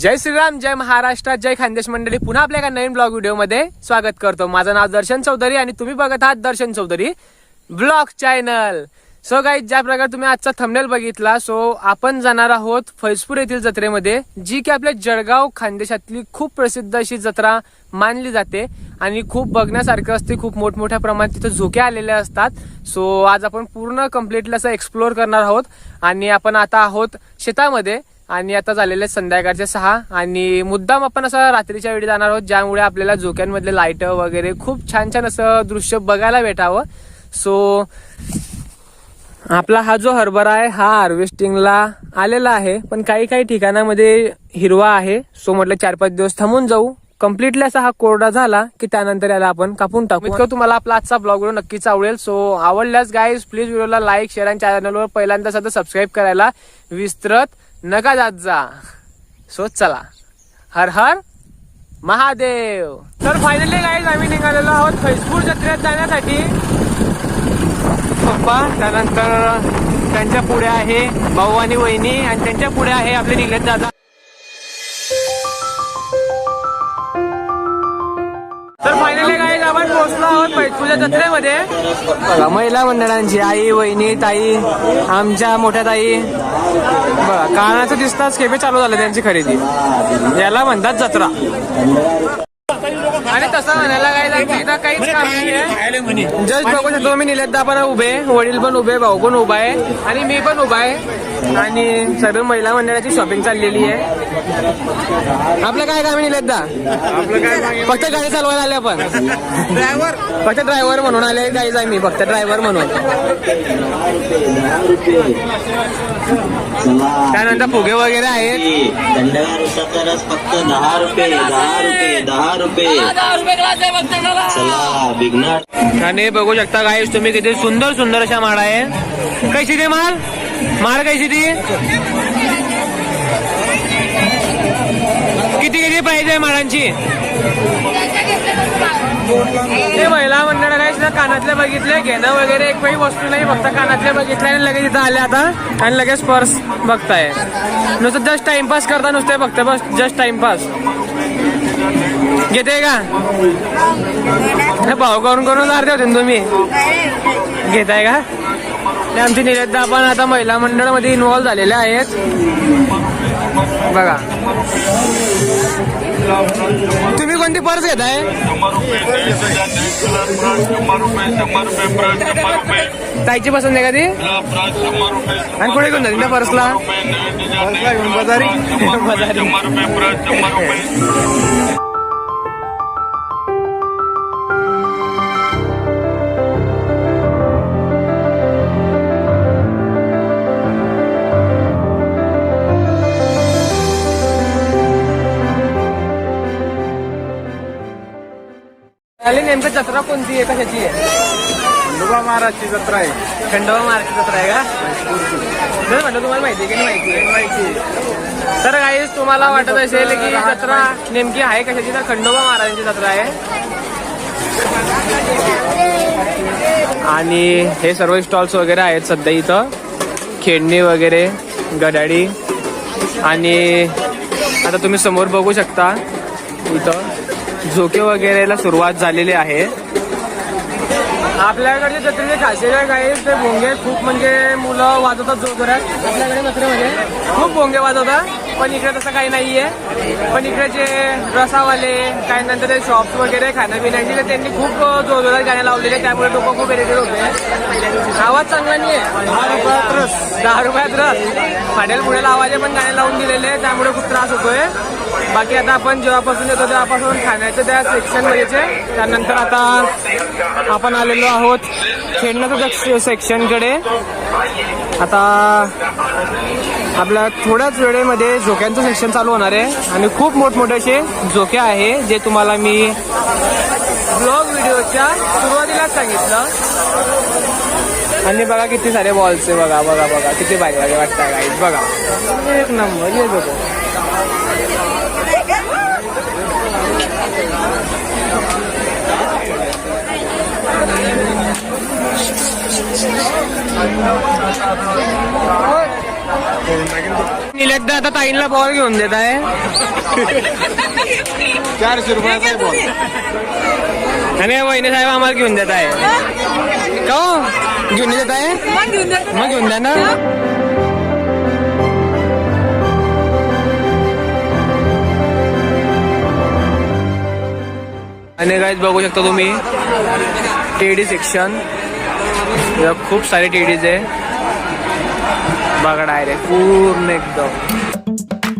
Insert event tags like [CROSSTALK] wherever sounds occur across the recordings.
जय श्रीराम जय महाराष्ट्र जय खानदेश मंडळी. पुन्हा आपल्या एका नवीन ब्लॉग व्हिडिओमध्ये स्वागत करतो. माझं नाव दर्शन चौधरी आणि तुम्ही बघत आहात Darshan Chaudhari blog channel so guys ज्या प्रकारे तुम्ही आजचा थंबनेल बघितला सो आपण जाणार आहोत फैजपूर येथील जत्रेमध्ये जी की आपल्या जळगाव खानदेशातली खूप प्रसिद्ध अशी जत्रा मानली जाते. आणि खूप बघण्यासारखं असते खूप मोठमोठ्या प्रमाणात तिथं झोके आलेले असतात. सो आज आपण पूर्ण कम्प्लिटली असं एक्सप्लोअर करणार आहोत. आणि आपण आता आहोत शेतामध्ये. आणि आता झालेले संध्याकाळचे सहा. आणि मुद्दाम आपण असं रात्रीच्या वेळी जाणार आहोत ज्यामुळे आपल्याला झोक्यांमधले लाइट वगैरे खूप छान छान असं दृश्य बघायला भेटावं. सो आपला हा जो हरभरा आहे हा हार्वेस्टिंगला आलेला आहे. पण काही काही ठिकाणामध्ये हिरवा आहे. सो म्हटलं चार पाच दिवस थांबून जाऊ. कम्प्लिटली असा हा कोरडा झाला की त्यानंतर याला आपण कापून टाकू. इतकं तुम्हाला आपला आजचा ब्लॉग व्हिडिओ नक्कीच आवडेल. सो आवडल्यास गाईज प्लीज व्हिडिओला लाईक शेअर आणि चॅनलवर पहिल्यांदा सध्या सबस्क्राईब करायला विसरत. नका जात जा सोच चला. हर हर महादेव. तर फायनली गाईज आम्ही निघालेलो आहोत फैजपूर जत्रेत जाण्यासाठी. पप्पा त्यानंतर त्यांच्या पुढे आहे भाऊ आणि वहिनी आणि त्यांच्या पुढे आहे आपले निघत दादा. तर फायनली गाईज आपण पोहोचलो आहोत फैजपूरच्या जत्रेमध्ये. महिला मंडळांची आई वहिनी ताई आमच्या मोठ्या ताई बरं कानाचं दिसताच खेपे चालू झाले त्यांची खरेदी. याला म्हणतात जत्रा. आणि तसं म्हणायला काय लागतं इथं काहीच काम नाही जस्ट बघू शकतो मी निलेश पण उभे वडील पण उभे भाऊ पण उभा आहे आणि मी पण उभा आहे. आणि सर्व महिला मंडळाची शॉपिंग चाललेली आहे. आपलं काय काम आहे निलेश फक्त गाडी चालवायला आले आपण. ड्रायव्हर. फक्त ड्रायव्हर म्हणून आले गाईज आहे मी फक्त ड्रायव्हर म्हणून. त्यानंतर फुगे वगैरे आहेत. फक्त दहा रुपये दहा रुपये दहा रुपये. आणि बघू शकता गाईस तुम्ही किती सुंदर सुंदर अशा माळ आहे. कैशी ती माल? माळ कैशी ती? किती किती प्राइस आहे माळांची ते महिला मंडळ काय कानातले बघितले घेणं वगैरे एक काही वस्तू नाही फक्त कानातले बघितले आणि लगेच इथं आले आता आणि लगेच पर्स बघताय. नुसतं जस्ट टाइमपास करता नुसते बघता बस जस्ट टाइमपास घेते का? हे भाव करून करून अर्धे होते ना तुम्ही? घेताय का? ते आमची निलेदा पण आता महिला मंडळामध्ये इन्व्हॉल्व झालेले आहेत. बघा. तुम्ही कोणती पर्स घेताय? ताईची पसंत आहे का ती? आणि कुठे घेऊन जाते त्या पर्सला? बाजारी. [LAUGHS] आली नेमकं जत्रा कोणती आहे? कशाची आहे? खंडोबा महाराजची जत्रा आहे. खंडोबा महाराजची जत्रा आहे का? जर म्हटलं तुम्हाला माहिती आहे की नाही माहिती आहे? माहिती तर काहीच तुम्हाला वाटत असेल की जत्रा नेमकी आहे कशाची? तर खंडोबा महाराजांची जत्रा आहे. आणि हे सर्व स्टॉल्स वगैरे आहेत सध्या इथं. खेळणी वगैरे गडाडी आणि आता तुम्ही समोर बघू शकता इथं. झोके वगैरेला सुरुवात झालेली आहे. आपल्याकडे जत्रेचे खासियत काय ते भोंगे खूप म्हणजे मुलं वाजवतात जोरात आपल्याकडे जत्रेमध्ये खूप भोंगे वाजवतात पण इकडे तसं काही नाहीये. पण इकडे जे रसावाले काय नंतर ते शॉप्स वगैरे खाण्यापिण्याची तर त्यांनी खूप जोरजोरात गाणे लावलेले त्यामुळे लोक खूप इरिटेट होते आवाज चांगला नाहीये. दहा रुपयात रस दहा रुपयात रस फाडेल पुढे आवाजे पण गाणे लावून दिलेले आहे त्यामुळे खूप त्रास होतोय. बाकी आता आपण जेव्हापासून येतो तेव्हापासून खाण्याचं त्या सेक्शन मध्येचे त्यानंतर आता आपण आलेलो आहोत खेळण्याचं सेक्शनकडे आता आपल्या थोड्याच वेळेमध्ये झोक्यांचं सेक्शन चालू होणार आहे आणि खूप मोठमोठे असे झोके आहे जे तुम्हाला मी ब्लॉग व्हिडिओच्या सुरुवातीलाच सांगितलं. आणि बघा किती सारे बॉल्स आहे. बघा बघा बघा. किती भारी भारी वाटतं गाईज बघा. एक नंबर हे बघा. निलेत आता ताईंना बॉल घेऊन देत आहे. चारशे रुपयाचा बॉल आणि वहिनी साहेब आम्हाला घेऊन देत आहे. का हो? घेऊन देत आहे? मग घेऊन द्या ना. आणि काय बघू शकता तुम्ही टेडी सेक्शन खूप सारे टेडीज आहे. बघा डायरेक्ट पूर्ण एकदम.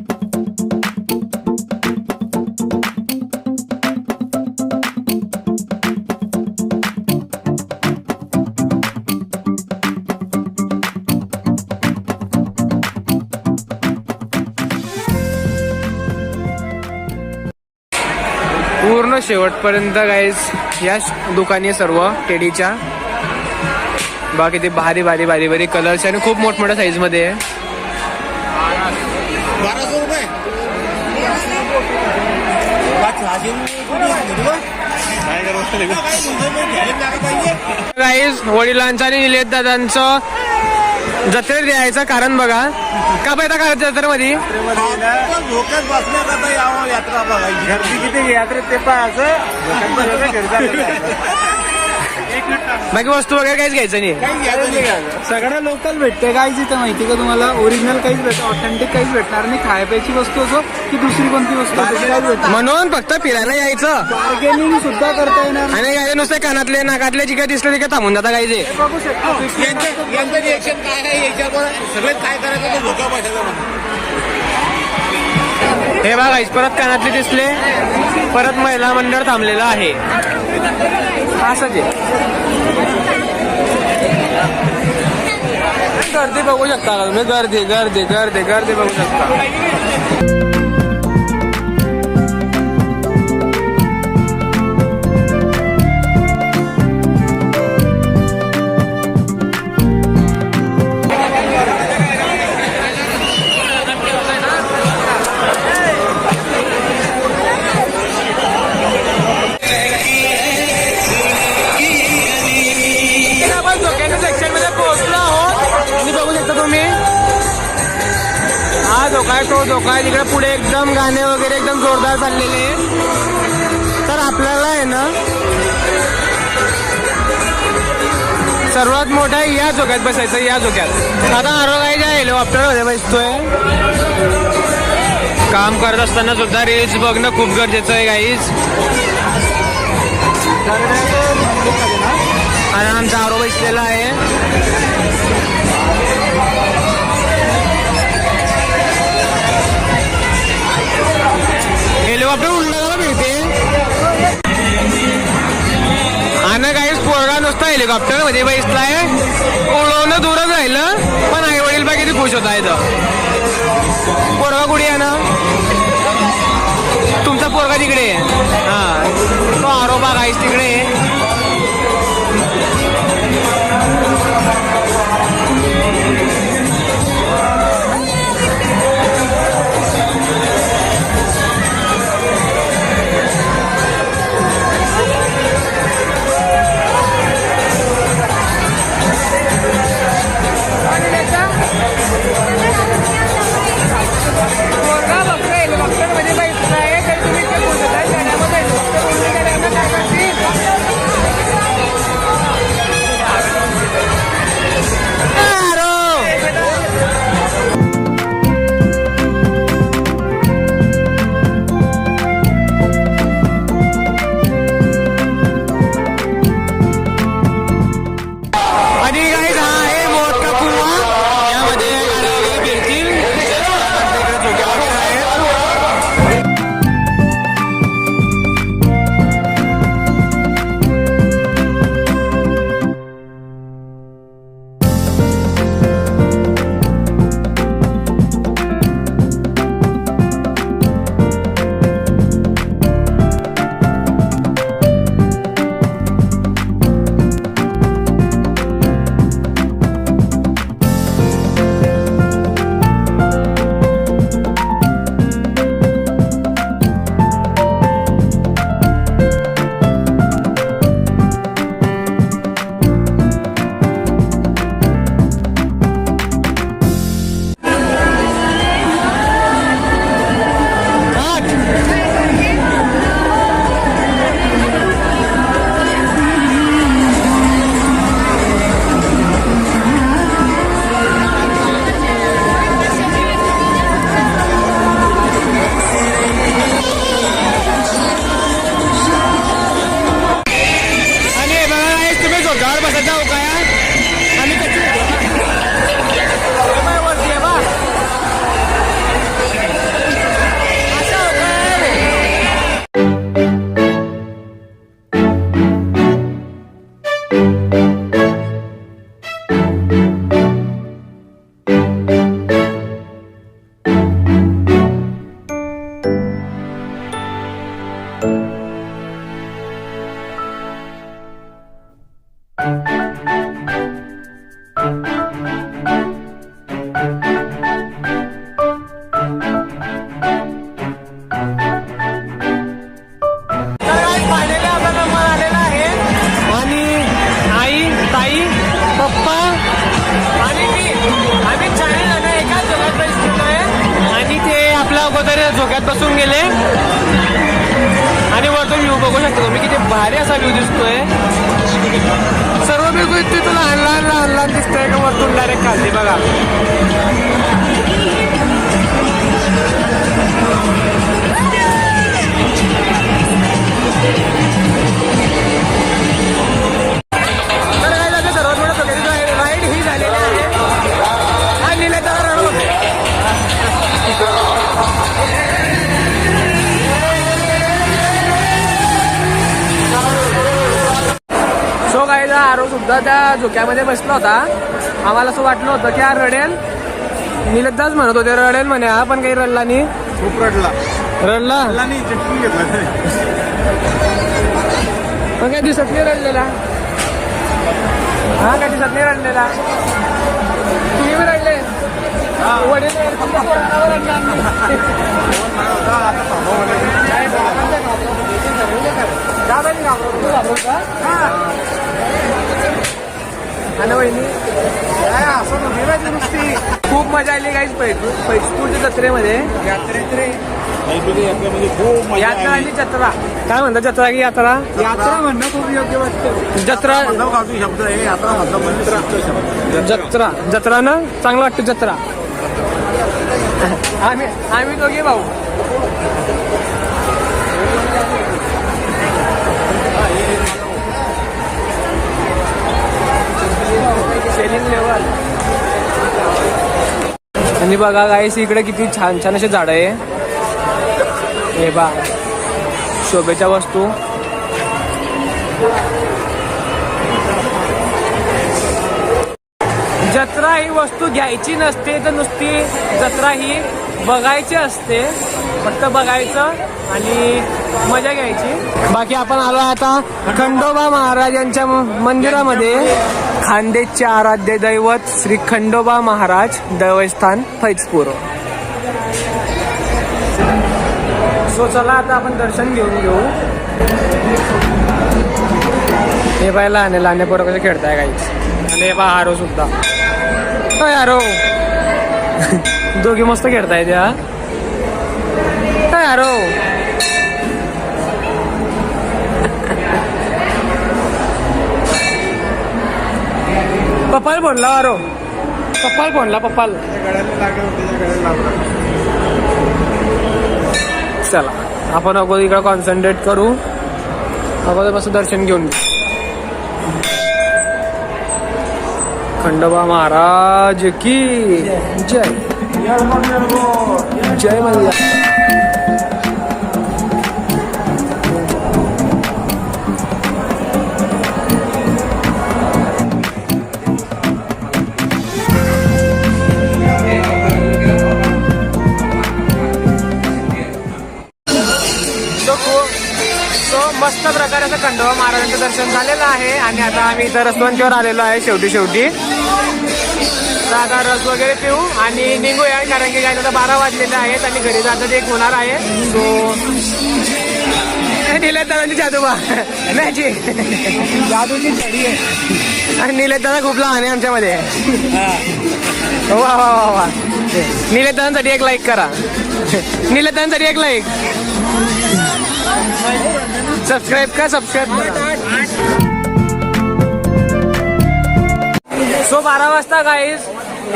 पूर्ण शेवटपर्यंत गाईज या दुकानी सर्व टेडीच्या बाकी ते भारी भारी भारी भारी कलर्स आणि खूप मोठमोठ्या साईजमध्ये आहे. बाराशे रुपये? गाईज वडिलांचं आणि निलेश दादांचं जत्रेत द्यायचं कारण बघा. का पाहिजे का जत्रेमध्ये? धोक्यात बसण्याकरता यावं यात्रा बघायची. गर्दी किती यात्रेत ते पाहायचं [LAUGHS] बाकी वस्तू वगैरे काहीच घ्यायचं नाही. सगळं लोकल भेटते काहीच इथं माहिती का तुम्हाला? ओरिजिनल काहीच भेटत ऑथेंटिक काहीच भेटणार नाही. खायप्याची वस्तू असो की दुसरी कोणती वस्तू असो म्हणून फक्त फिरायला यायचं. बार्गेनिंग सुद्धा करता येणार नाही. आणि काय नुसते कानातले नाकातले जे काय दिसले ते काय थांबून जाता काय जे बघू शकता. यांचं रिएक्शन काय आहे? याच्यावर सगळे काय करायचं हे बघा परत कानातले दिसले परत महिला मंडळ थांबलेलं आहे. असंच गर्दी बघू शकता का तुम्ही? गर्दी गर्दी गर्दी गर्दी बघू शकता. हा धोका आहे तो धोका आहे तिकडे पुढे एकदम गाणे वगैरे एकदम जोरदार चाललेले तर आपल्याला आहे ना सर्वात मोठा या झोक्यात बसायचं या झोक्यात आता आरोग्याच्या हेलिकॉप्टर आपल्याला बसतोय. काम करत असताना सुद्धा रील्स बघणं खूप गरजेचं आहे गाईज आणि आमचा आरोप बसलेला आहे. हेलिकॉप्टर म्हणजे बसलाय उडवणं दूरच राहिलं पण आई वडील बा किती खुश होता इथं पोरगा कुठे आहे ना? तुमचा पोरगा तिकडे आहे. हा तो आरोपा गाईस तिकडे. लहान दिसतंय का वरतून डायरेक्ट खाली बघा आरो सुद्धा त्या झोक्यामध्ये बसला होता. आम्हाला असं वाटलं होतं की हा रडेल. निलेदाच म्हणत होते रडेल म्हणे हा पण काही रडला नाही. खूप रडला. रडला? रडला नाही चिटकून घेतला पण काय दिसत नाही रडलेला. हा काय दिसत नाही रडलेला. तुम्ही बी रडले? वडील रडणार नाही. दादानी घाबरवलं. तू घाबरवलं का? ना वहिनी असं नव्हे नुसती खूप मजा आली काही पैसपूरच्या जत्रेमध्ये यात्रेत रे यात्रेमध्ये खूप मजा यात्रा आली. आणि जत्रा काय म्हणतात जत्रा की यात्रा यात्रा म्हणणं खूप योग्य वाटतं जत्रा शब्द आहे यात्रा म्हणजे जत्रा जत्रा ना चांगलं वाटतं जत्रा आम्ही आम्ही दोघे भाऊ सेलिंग लेवल आणि बघा गाईस इकडे किती छान छान असे झाड आहे. हे बा शोभेच्या वस्तू. जत्रा ही वस्तू घ्यायची नसते तर नुसती जत्रा ही बघायची असते. फक्त बघायचं आणि मजा घ्यायची. बाकी आपण आलो आता खंडोबा महाराजांच्या म- मंदिरामध्ये. खानदेशचे आराध्य दैवत श्री खंडोबा महाराज देवस्थान फैजपूर. सो चला आता आपण दर्शन घेऊन घेऊ. हे बाय लहान लहान पोरं कसे खेळताय काहीच आणि हे बा आरो सुद्धा. काय आरो दोघे मस्त खेळताय त्या काय आरो पप्पाला फोन लाव आरो पप्पाला फोन ला पप्पाला चला आपण अगोदर इकडे कॉन्सन्ट्रेट करू. अगोदर मस्त दर्शन घेऊन घेऊ. खंडोबा महाराज की. जय. जय. मल्ला मस्त प्रकारे असं खंडोबा महाराजांचं दर्शन झालेलं आहे. आणि आता आम्ही इथं रसवंतीवर आलेलो आहे शेवटी शेवटी. तर आता रस वगैरे पिऊ. आणि निघूया कारण की काय आता बारा वाजलेले आहेत आणि घरी जातात एक होणार आहे. सो निलेत दादाची जादूबा मॅची जादूची छडी आहे. आणि निलेत दादा खूप लहान आहे आमच्यामध्ये. वा वा वा वा. निलेत दादांसाठी एक लाईक करा. निलेत दादांसाठी एक लाईक सबस्क्राईब का सबस्क्राईब सो बारा वाजता गाईज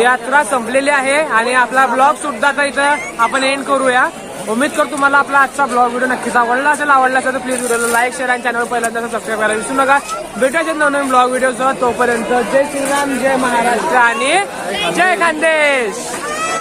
यात्रा संपलेली आहे आणि आपला ब्लॉग सुद्धा आता इथं आपण एंड करूया. उम्मीद करतो तुम्हाला आपला आजचा ब्लॉग व्हिडिओ नक्कीच आवडला असेल. आवडला असेल तर प्लीज व्हिडिओला लाईक शेअर आणि चॅनल पहिल्यांदा सबस्क्राईब करायला विसरू नका. भेटायचे नवनवीन ब्लॉग व्हिडिओ तोपर्यंत जय श्रीराम जय महाराष्ट्र आणि जय खानदेश.